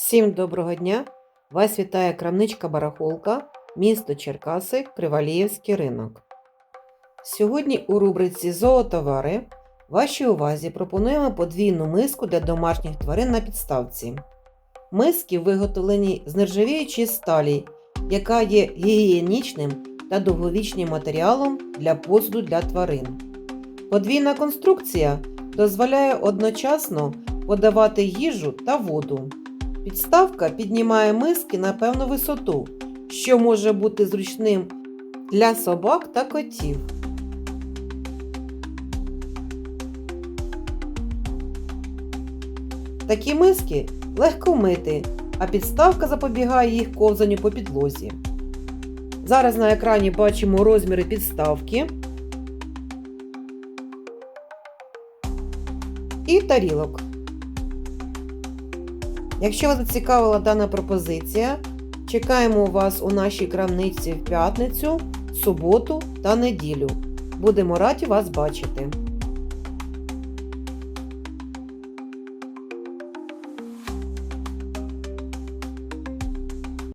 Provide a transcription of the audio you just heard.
Всім доброго дня! Вас вітає крамничка Барахолка, місто Черкаси, Криваліївський ринок. Сьогодні у рубриці Зоотовари вашій увазі пропонуємо подвійну миску для домашніх тварин на підставці. Миски виготовлені з нержавіючої сталі, яка є гігієнічним та довговічним матеріалом для посуду для тварин. Подвійна конструкція дозволяє одночасно подавати їжу та воду. Підставка піднімає миски на певну висоту, що може бути зручним для собак та котів. Такі миски легко мити, а підставка запобігає їх ковзанню по підлозі. Зараз на екрані бачимо розміри підставки і тарілок. Якщо вас зацікавила дана пропозиція, чекаємо вас у нашій крамниці в п'ятницю, суботу та неділю. Будемо раді вас бачити!